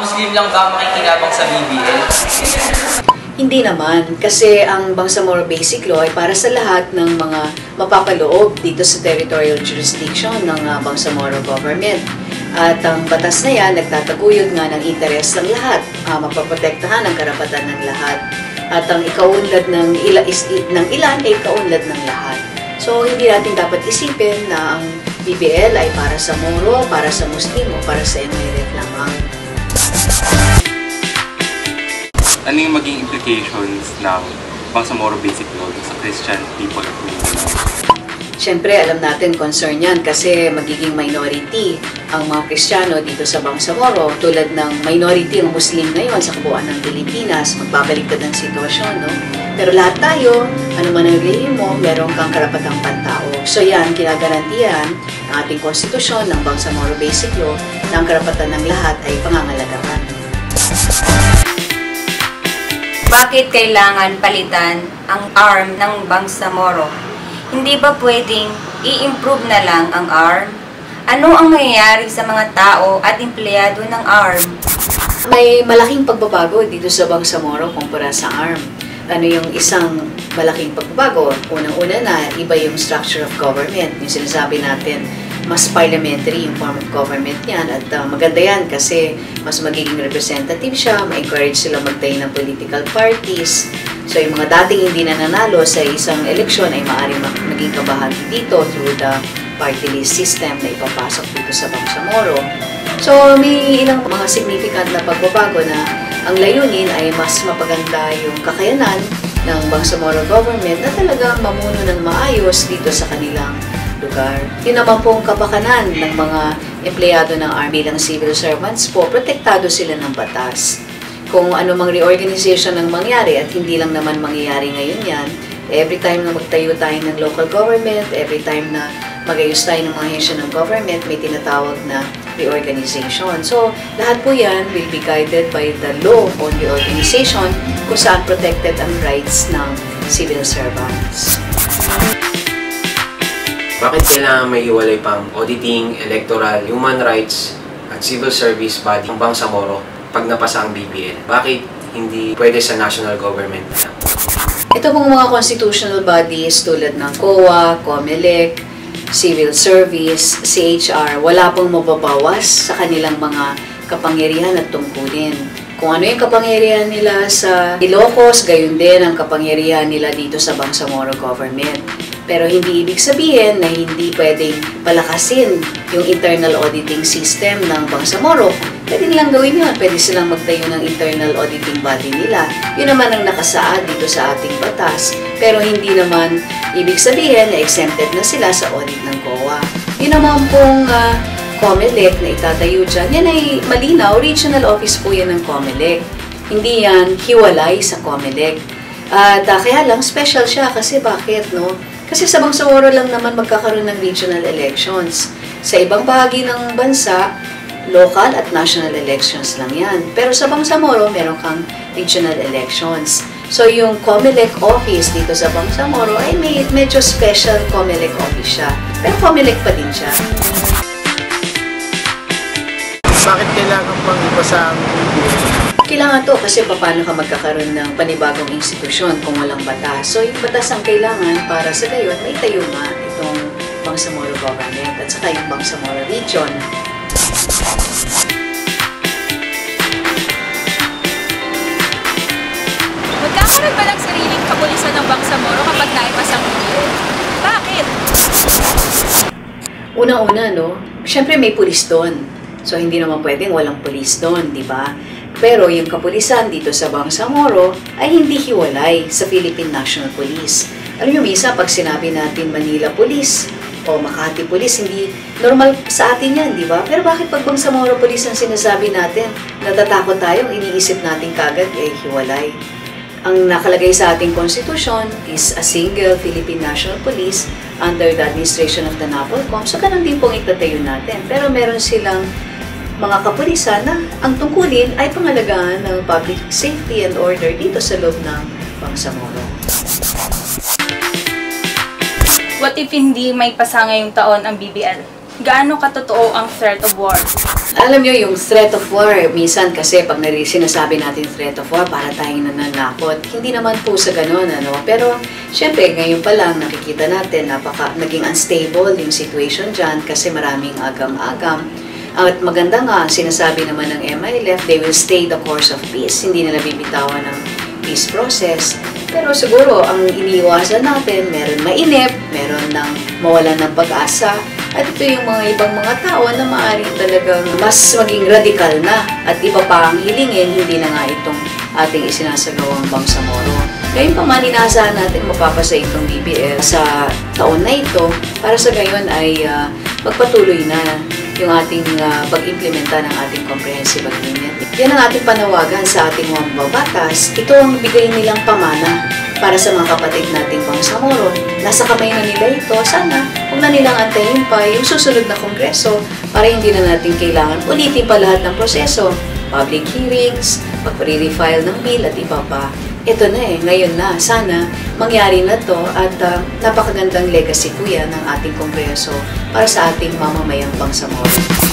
Muslim lang ba makikinabang sa BBL? Hindi naman, kasi ang Bangsamoro Basic Law ay para sa lahat ng mga mapapaloob dito sa territorial jurisdiction ng uh, Bangsamoro Government. At ang batas na yan, nagtataguyod nga ng interes ng lahat, uh, mapaprotektahan ang karapatan ng lahat. At ang ikaunlad ng, ila, is, ng ilan ay ikaunlad ng lahat. So, hindi natin dapat isipin na ang BBL ay para sa Moro, para sa Muslim o para sa MLF lamang. Ano yung maging implications ng Bangsamoro Basic Law sa Christian people of Mindanao? Siyempre, alam natin concern yan kasi magiging minority ang mga Kristiyano dito sa Bangsamoro tulad ng minority ang Muslim ngayon sa kabuuan ng Pilipinas. Magbabaliktad ang sitwasyon, no? Pero lahat tayo, ano man ang relihiyon mo, meron kang karapatang pantao. So yan, kinagarantiyan ng ating konstitusyon ng Bangsamoro Basic Law na ang karapatan ng lahat ay pangangalagaan. Bakit kailangan palitan ang arm ng Bangsamoro? Hindi ba pwedeng i-improve na lang ang arm? Ano ang mangyayari sa mga tao at empleyado ng arm? May malaking pagbabago dito sa Bangsamoro kumpara sa ARM. Ano yung isang malaking pagbabago? Unang-una na, iba yung structure of government. Yung sinasabi natin, mas parliamentary yung form of government niyan at uh, maganda yan kasi mas magiging representative siya, ma-encourage sila magtayo ng political parties. So yung mga dating hindi nananalo sa isang eleksyon ay maaaring maging kabahagi dito through the party list system na ipapasok dito sa Bangsamoro. So may ilang mga significant na pagbabago na ang layunin ay mas mapaganda yung kakayanan ng Bangsamoro government na talagang mamuno ng maayos dito sa kanilang lugar. Yun naman pong kapakanan ng mga empleyado ng Army bilang civil servants po, protektado sila ng batas. Kung ano mang reorganization ang mangyari at hindi lang naman mangyayari ngayon yan, every time na magtayo tayo ng local government, every time na magayos tayo ng mga ng government, may tinatawag na reorganization. So, lahat po yan will be guided by the law on reorganization kung saan protected ang rights ng civil servants. Bakit kailangan may hiwalay pang auditing, electoral, human rights, at civil service body ng Bangsamoro pag napasa ang BBL? Bakit hindi pwede sa national government na? Ito pong mga constitutional bodies tulad ng COA, COMELEC, Civil Service, CHR, wala pong mababawas sa kanilang mga kapangyarihan at tungkulin. Kung ano yung kapangyarihan nila sa Ilocos, gayon din ang kapangyarihan nila dito sa Bangsamoro government. Pero hindi ibig sabihin na hindi pwedeng palakasin yung internal auditing system ng Bangsamoro. Pwede nilang gawin yun. Pwede silang magtayo ng internal auditing body nila. Yun naman ang nakasaad dito sa ating batas. Pero hindi naman ibig sabihin na exempted na sila sa audit ng COA. Yun naman pong uh, COMELEC na itatayo dyan, yan ay malinaw, regional office po yan ng COMELEC. Hindi yan hiwalay sa COMELEC. At uh, kaya lang special siya kasi bakit, no? Kasi sa Bangsamoro lang naman magkakaroon ng regional elections. Sa ibang bahagi ng bansa, local at national elections lang yan. Pero sa Bangsamoro, meron kang regional elections. So yung COMELEC office dito sa Bangsamoro ay may medyo special COMELEC office siya. Pero COMELEC pa din siya. Bakit kailangan pang ipasa ang? Kailangan to kasi paano ka magkakaroon ng panibagong institusyon kung walang batas. So yung batas ang kailangan para sa gayon may tayo nga itong Bangsamoro government at saka yung Bangsamoro region. Magkakaroon ba ng sariling kapulisan ng Bangsamoro kapag naipasang BBL? Bakit? Unang-una, no? Siyempre may pulis doon. So hindi naman pwedeng walang pulis doon, di ba? Pero yung kapulisan dito sa Bangsamoro ay hindi hiwalay sa Philippine National Police. Alam nyo, misa pag sinabi natin Manila Police o Makati Police, hindi normal sa atin yan, di ba? Pero bakit pag Bangsamoro Police ang sinasabi natin, natatakot tayo, iniisip natin kagad ay hiwalay. Ang nakalagay sa ating konstitusyon is a single Philippine National Police under the administration of the NAPOLCOM. So, ganun din pong itatayo natin. Pero meron silang mga kapulisan na ang tungkulin ay pangalagaan ng public safety and order dito sa loob ng Bangsamoro. What if hindi may pasa ngayong taon ang BBL? Gaano katotoo ang threat of war? Alam nyo, yung threat of war, minsan kasi pag nari- sinasabi natin threat of war, para tayong nananakot. Hindi naman po sa ganun, ano. Pero, syempre, ngayon pa lang, nakikita natin, napaka, naging unstable yung situation dyan kasi maraming agam-agam. At maganda nga, sinasabi naman ng MILF, they will stay the course of peace. Hindi nila bibitawan ng peace process. Pero siguro, ang iniiwasan natin, meron mainip, meron ng mawalan ng pag-asa, at ito yung mga ibang mga tao na maaaring talagang mas maging radikal na at iba pa ang hilingin, hindi na nga itong ating isinasagawang Bangsamoro. Ngayon pa man, inaasahan natin mapapasa itong BBL sa taon na ito para sa gayon ay ah, magpatuloy na yung ating ah, pag-implementa ng ating comprehensive agreement. Yan ang ating panawagan sa ating mga babatas. Ito ang bigay nilang pamana para sa mga kapatid nating Bangsamoro. Nasa kamay na nila ito. Sana huwag na nilang antayin pa yung susunod na kongreso para hindi na natin kailangan ulitin pa lahat ng proseso. Public hearings, pag-re-refile ng bill at iba pa. Ito na eh, ngayon na. Sana mangyari na to at ah, napakagandang legacy yan ng ating kongreso para sa ating mamamayang Bangsamoro.